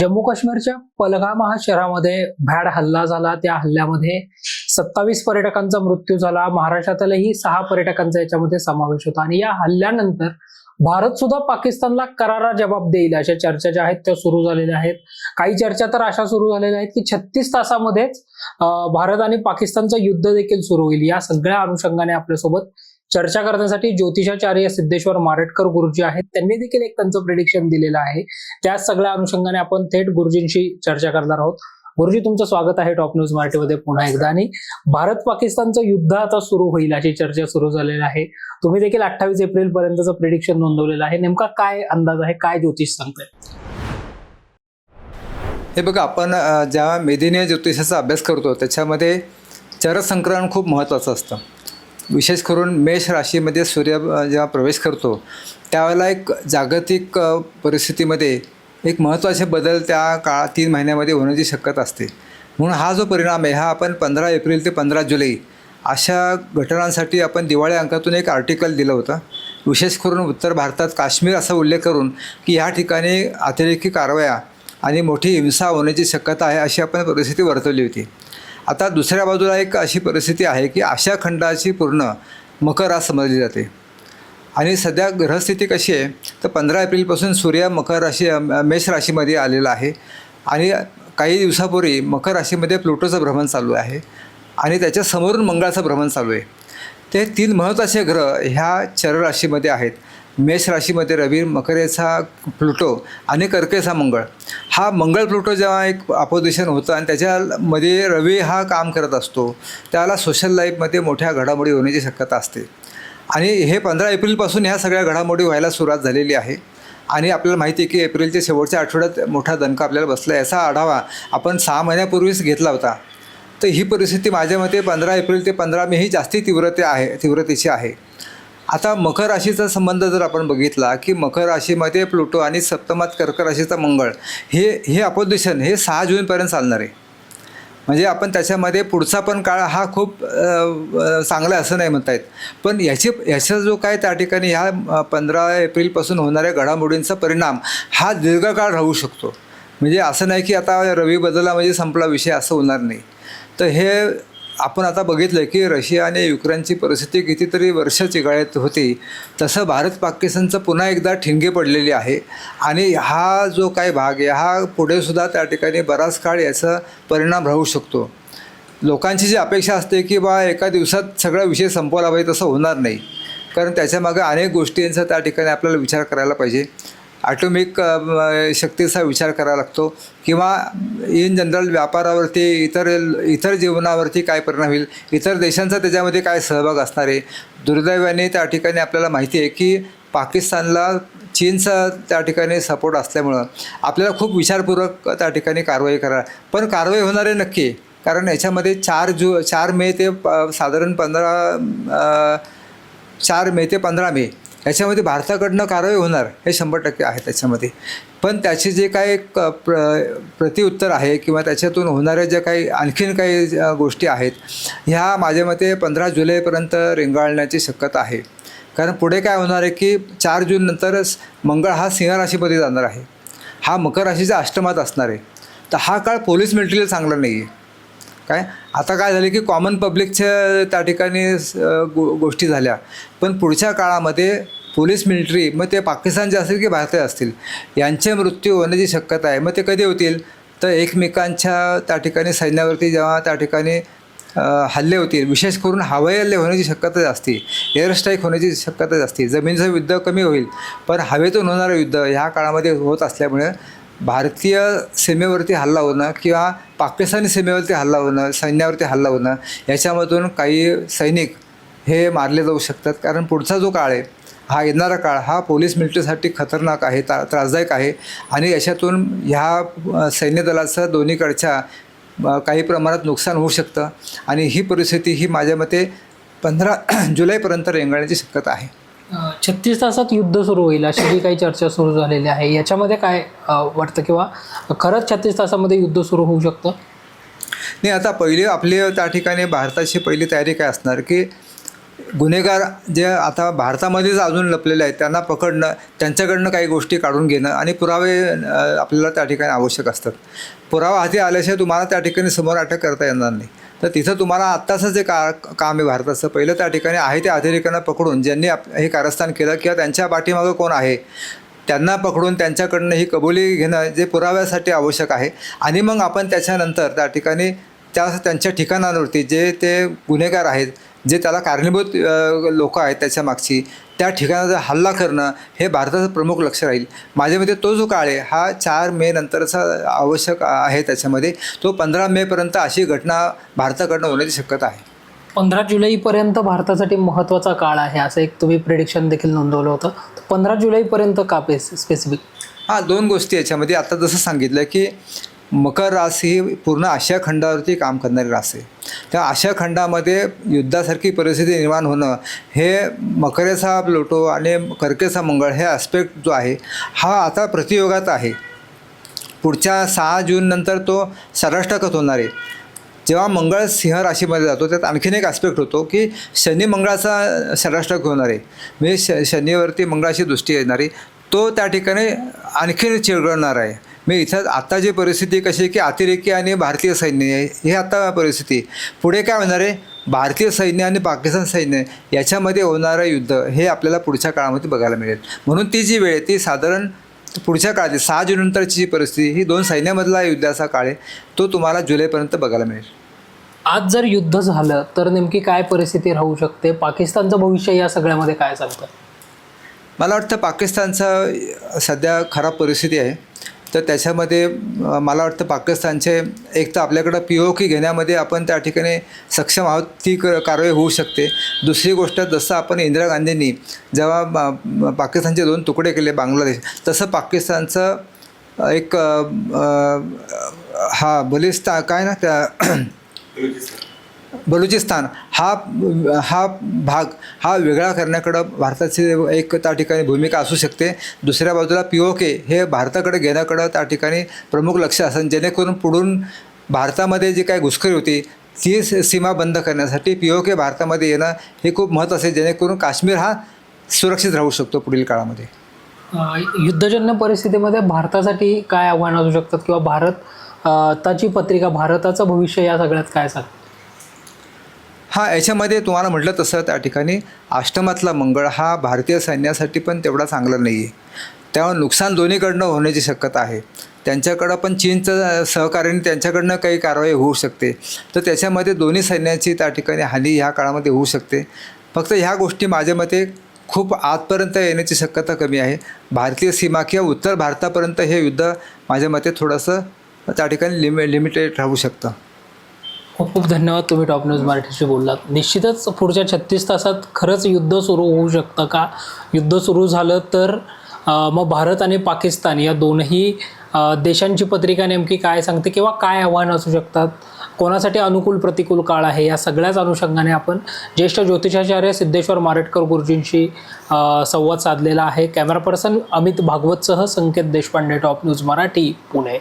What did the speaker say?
जम्मू काश्मीरच्या पलगाम शहरामध्ये भॅड हल्ला झाला. त्या हल्ल्यामध्ये सत्तावीस पर्यटकांचा मृत्यू झाला. महाराष्ट्रातीलही सहा पर्यटकांचा याच्यामध्ये समावेश होता. आणि या हल्ल्यानंतर भारत सुद्धा पाकिस्तानला करारा जबाब देईल अशा चर्चा ज्या आहेत त्या सुरू झालेल्या आहेत. काही चर्चा तर अशा सुरू झालेल्या आहेत की छत्तीस तासामध्येच भारत आणि पाकिस्तानचं युद्ध देखील सुरू होईल. या सगळ्या अनुषंगाने आपल्यासोबत चर्चा करण्यासाठी ज्योतिषाचार्य सिद्धेश्वर मारेटकर गुरुजी आहेत. त्यांनी देखील एक त्यांचं प्रिडिक्शन दिलेलं आहे. त्या सगळ्या अनुषंगाने आपण थेट गुरुजींशी चर्चा करणार आहोत. गुरुजी तुमचं स्वागत आहे टॉप न्यूज मराठीमध्ये पुन्हा एकदा. आणि भारत पाकिस्तानचं युद्ध आता सुरू होईल अशी चर्चा सुरू झालेली आहे. तुम्ही देखील अठ्ठावीस एप्रिल पर्यंतचं प्रिडिक्शन नोंदवलेलं आहे. नेमका काय अंदाज आहे? काय ज्योतिष सांगताय? हे बघा आपण जेव्हा मेदिनीय ज्योतिषाचा अभ्यास करतो त्याच्यामध्ये चरसंक्रमण खूप महत्त्वाचं असतं. विशेष करून मेष राशीमध्ये सूर्य जेव्हा प्रवेश करतो त्यावेळेला एक जागतिक परिस्थितीमध्ये एक महत्त्वाचे बदल त्या काळा तीन महिन्यामध्ये होण्याची शक्यता असते. म्हणून हा जो परिणाम आहे हा आपण पंधरा एप्रिल ते पंधरा जुलै अशा घटनांसाठी आपण दिवाळी अंकातून एक आर्टिकल दिलं होतं. विशेष करून उत्तर भारतात काश्मीर असा उल्लेख करून की ह्या ठिकाणी अतिरेकी कारवाया आणि मोठी हिंसा होण्याची शक्यता आहे अशी आपण परिस्थिती वर्तवली होती. आता दुसऱ्या बाजूला एक अशी परिस्थिती आहे की अशा खंडाची पूर्ण मकर आज समजली जाते. आणि सध्या ग्रहस्थिती कशी आहे तर पंधरा एप्रिलपासून सूर्य मकर राशी मेष राशीमध्ये आलेला आहे. आणि काही दिवसापूर्वी मकर राशीमध्ये प्लुटोचं भ्रमण चालू आहे. आणि त्याच्या समोरून मंगळाचं भ्रमण चालू आहे. ते तीन महत्त्वाचे ग्रह ह्या चरराशीमध्ये आहेत. मेष राशीमध्ये रवी मकरेचा प्लुटो आणि कर्केचा मंगळ. हा मंगळ प्लुटो जेव्हा एक अपोजिशन होतं आणि त्याच्यामध्ये रवी हा काम करत असतो त्याला सोशल लाईफमध्ये मोठ्या घडामोडी होण्याची शक्यता असते. आणि हे पंधरा एप्रिलपासून ह्या सगळ्या घडामोडी व्हायला सुरुवात झालेली आहे. आणि आपल्याला माहिती आहे की एप्रिलच्या शेवटच्या आठवड्यात मोठा दणका आपल्याला बसला याचा आढावा आपण सहा महिन्यापूर्वीच घेतला होता. तर ही परिस्थिती माझ्या मते पंधरा एप्रिल ते पंधरा मे ही जास्ती तीव्रते आहे तीव्रतेची आहे. आता मकर राशीचा संबंध जर आपण बघितला की मकर राशीमध्ये प्लुटो आणि सप्तमात कर्क राशीचा मंगळ हे हे अपोजिशन हे सहा जूनपर्यंत चालणार आहे. म्हणजे आपण त्याच्यामध्ये पुढचा पण काळ हा खूप चांगला आहे असं नाही म्हणता येत पण याची याचा जो काय त्या ठिकाणी ह्या पंधरा एप्रिलपासून होणाऱ्या घडामोडींचा परिणाम हा दीर्घकाळ राहू शकतो. म्हणजे असं नाही की आता रवी बदला म्हणजे संपला विषय असं होणार नाही. तर हे आपण आता बघितलं की रशिया आणि युक्रेनची परिस्थिती कितीतरी वर्ष चिघाळत होती. तसं भारत पाकिस्तानचं पुन्हा एकदा ठिंगे पडलेली आहे. आणि हा जो काही भाग आहे हा पुढेसुद्धा त्या ठिकाणी बराच काळ याचा परिणाम राहू शकतो. लोकांची जी अपेक्षा असते की बा एका दिवसात सगळा विषय संपवला पाहिजे तसं होणार नाही. कारण त्याच्यामागे अनेक गोष्टींचा त्या ठिकाणी आपल्याला विचार करायला पाहिजे. ॲटोमिक शक्तीचा विचार करावा लागतो किंवा इन जनरल व्यापारावरती इतर इतर जीवनावरती काय परिणाम होईल इतर देशांचा त्याच्यामध्ये काय सहभाग असणार आहे? दुर्दैवाने त्या ठिकाणी आपल्याला माहिती आहे की पाकिस्तानला चीनचा त्या ठिकाणी सपोर्ट असल्यामुळं आपल्याला खूप विचारपूर्वक त्या ठिकाणी कारवाई करा पण कारवाई होणार आहे नक्की. कारण याच्यामध्ये चार जू चार मे ते प- साधारण पंधरा चार मे ते पंधरा मे याच्यामध्ये भारताकडनं कारवाई होणार हे शंभर टक्के आहे त्याच्यामध्ये. पण त्याचे जे काही क प्र प्रतिउत्तर आहे किंवा त्याच्यातून होणाऱ्या ज्या काही आणखीन काही गोष्टी आहेत ह्या माझ्या मते पंधरा जुलैपर्यंत रेंगाळण्याची शक्यता आहे. कारण पुढे काय होणार आहे की चार जून नंतरच मंगळ हा सिंह राशीमध्ये जाणार आहे. हा मकर राशीच्या अष्टमात असणार आहे. तर हा काळ पोलीस मिलिटरीला चांगला नाही आहे काय? आता काय झालं की कॉमन पब्लिकच्या त्या ठिकाणी गो गोष्टी झाल्या. पण पुढच्या काळामध्ये पोलीस मिलिटरी मग ते पाकिस्तानचे असतील की भारतीय असतील यांचे मृत्यू होण्याची शक्यता आहे. मग ते कधी होतील? तर एकमेकांच्या त्या ठिकाणी सैन्यावरती जेव्हा त्या ठिकाणी हल्ले होतील विशेष करून हवाई हल्ले होण्याची शक्यता जास्ती एअर स्ट्राईक होण्याची शक्यता जास्ती जमिनीचं युद्ध कमी होईल. पण हवेतून होणारं युद्ध ह्या काळामध्ये होत असल्यामुळे भारतीय सीमेवरती हल्ला होणं किंवा पाकिस्तानी सीमेवरती हल्ला होणं सैन्यावरती हल्ला होणं याच्यामधून काही सैनिक हे मारले जाऊ शकतात. कारण पुढचा जो काळ आहे हा येणारा काळ हा पोलीस मिलिटरीसाठी खतरनाक आहे ता त्रासदायक आहे. आणि याच्यातून ह्या सैन्यदलाचं दोन्हीकडच्या काही प्रमाणात नुकसान होऊ शकतं. आणि ही परिस्थिती ही माझ्या मते पंधरा जुलैपर्यंत रेंगाळण्याची शक्यता आहे. छत्तीस तासात युद्ध सुरू होईल अशी जी काही चर्चा सुरू झालेली आहे याच्यामध्ये काय वाटतं किंवा खरंच छत्तीस तासामध्ये युद्ध सुरू होऊ शकतं? नाही आता पहिले आपली त्या ठिकाणी भारताची पहिली तयारी काय असणार की गुन्हेगार जे आता भारतामध्येच अजून लपलेले आहेत त्यांना पकडणं त्यांच्याकडनं काही गोष्टी काढून घेणं आणि पुरावे आपल्याला त्या ठिकाणी आवश्यक असतात. पुरावा हाती आल्याशिवाय तुम्हाला त्या ठिकाणी समोर अटक करता येणार नाही. तर तिथं तुम्हाला आत्ताचं जे का काम आहे भारताचं पहिलं त्या ठिकाणी आहे त्या अतिरेक्यांना पकडून ज्यांनी आप हे कारस्थान केलं किंवा त्यांच्या पाठीमागं कोण आहे त्यांना पकडून त्यांच्याकडनं ही कबुली घेणं जे पुराव्यासाठी आवश्यक आहे. आणि मग आपण त्याच्यानंतर त्या ठिकाणी त्या त्यांच्या ठिकाणांवरती जे ते गुन्हेगार आहेत जे त्याला कारणीभूत लोक आहेत त्याच्या मागची त्या ठिकाणाचा हल्ला करणं हे भारताचं प्रमुख लक्ष राहील. माझ्या मते तो जो काळ आहे हा चार मे नंतरचा आवश्यक आहे त्याच्यामध्ये तो पंधरा मेपर्यंत अशी घटना भारताकडनं होण्याची शक्यता आहे. पंधरा जुलैपर्यंत भारतासाठी महत्त्वाचा काळ आहे असं एक तुम्ही प्रिडिक्शन देखील नोंदवलं होतं. पंधरा जुलैपर्यंत का स्पेसिफिक हां दोन गोष्टी याच्यामध्ये आता जसं सांगितलं की मकर रास ही पूर्ण आशिया खंडावरती काम करणारी रास आहे. त्या आशिया खंडामध्ये युद्धासारखी परिस्थिती निर्माण होणं हे मकरेचा लोटो आणि कर्केचा मंगळ हे ॲस्पेक्ट जो आहे हा आता प्रतियोगात आहे. पुढच्या सहा जूननंतर तो सराष्ट्रकत होणार आहे. जेव्हा मंगळ सिंह राशीमध्ये जातो त्यात आणखीन एक ॲस्पेक्ट होतो की शनी मंगळाचा षडाष्टक होणार आहे. म्हणजे श शनीवरती मंगळाची दृष्टी येणारी तो त्या ठिकाणी आणखीन चिरगळणार आहे. मी इथं आता जी परिस्थिती कशी आहे की अतिरेकी आणि भारतीय सैन्य आहे हे आता परिस्थिती. पुढे काय होणार आहे? भारतीय सैन्य आणि पाकिस्तान सैन्य याच्यामध्ये होणारं युद्ध हे आपल्याला पुढच्या काळामध्ये बघायला मिळेल. म्हणून ती जी वेळ आहे ती साधारण पुढच्या काळात सहा जूननंतरची जी परिस्थिती ही दोन सैन्यामधला युद्धाचा काळ आहे. तो तुम्हाला जुलैपर्यंत बघायला मिळेल. आज जर युद्ध झालं तर नेमकी काय परिस्थिती राहू शकते? पाकिस्तानचं भविष्य या सगळ्यामध्ये काय सांगतं? मला वाटतं पाकिस्तानचा सध्या खराब परिस्थिती आहे. तर त्याच्यामध्ये मला वाटतं पाकिस्तानचे एक तर आपल्याकडं पी ओ के घेण्यामध्ये आपण त्या ठिकाणी सक्षम आहोत ती क कारवाई होऊ शकते. दुसरी गोष्ट जसं आपण इंदिरा गांधींनी जेव्हा पाकिस्तानचे दोन तुकडे केले बांगलादेश तसं पाकिस्तानचं एक हा बलिस्ता काय ना त्या बलुचिस्तान हा हा भाग हा वेगळा करण्याकडं भारताची एक त्या ठिकाणी भूमिका असू शकते. दुसऱ्या बाजूला पी ओ के हे भारताकडे घेण्याकडं त्या ठिकाणी प्रमुख लक्ष असेल जेणेकरून पुढून भारतामध्ये जी काही घुसखोरी होती ती सीमा बंद करण्यासाठी पी ओ के भारतामध्ये येणं हे खूप महत्त्वाचं आहे जेणेकरून काश्मीर हा सुरक्षित राहू शकतो पुढील काळामध्ये. युद्धजन्य परिस्थितीमध्ये भारतासाठी काय आव्हान असू शकतात किंवा भारत ताची आताची पत्रिका भारताचं भविष्य या सगळ्यात काय सांगतं? हा याच्यामध्ये तुम्हाला म्हटलं तसं त्या ठिकाणी अष्टमातला मंगळ हा भारतीय सैन्यासाठी पण तेवढा चांगला नाही आहे त्यामुळे नुकसान दोन्हीकडनं होण्याची शक्यता आहे. त्यांच्याकडं पण चीनचं सहकार्याने त्यांच्याकडनं काही कारवाई होऊ शकते. तर त्याच्यामध्ये दोन्ही सैन्याची त्या ठिकाणी हानी ह्या काळामध्ये होऊ शकते. फक्त ह्या गोष्टी माझ्या मते खूप आतपर्यंत येण्याची शक्यता कमी आहे. भारतीय सीमा किंवा उत्तर भारतापर्यंत हे युद्ध माझ्या मते थोडंसं त्या ठिकाणी लिमि लिमिटेड राहू शकतं. खूप खूप धन्यवाद तुम्ही टॉप न्यूज मराठीशी बोललात. निश्चितच पुढच्या छत्तीस तासात खरंच युद्ध सुरू होऊ शकतं का? युद्ध सुरू झालं तर मग भारत आणि पाकिस्तान या दोनही देशांची पत्रिका नेमकी काय सांगते किंवा काय आव्हानं असू शकतात? कोणासाठी अनुकूल प्रतिकूल काळ आहे? या सगळ्याच अनुषंगाने आपण ज्येष्ठ ज्योतिषाचार्य सिद्धेश्वर मारटकर गुरुजींशी संवाद साधलेला आहे. कॅमेरा पर्सन अमित भागवतसह संकेत देशपांडे टॉप न्यूज मराठी पुणे.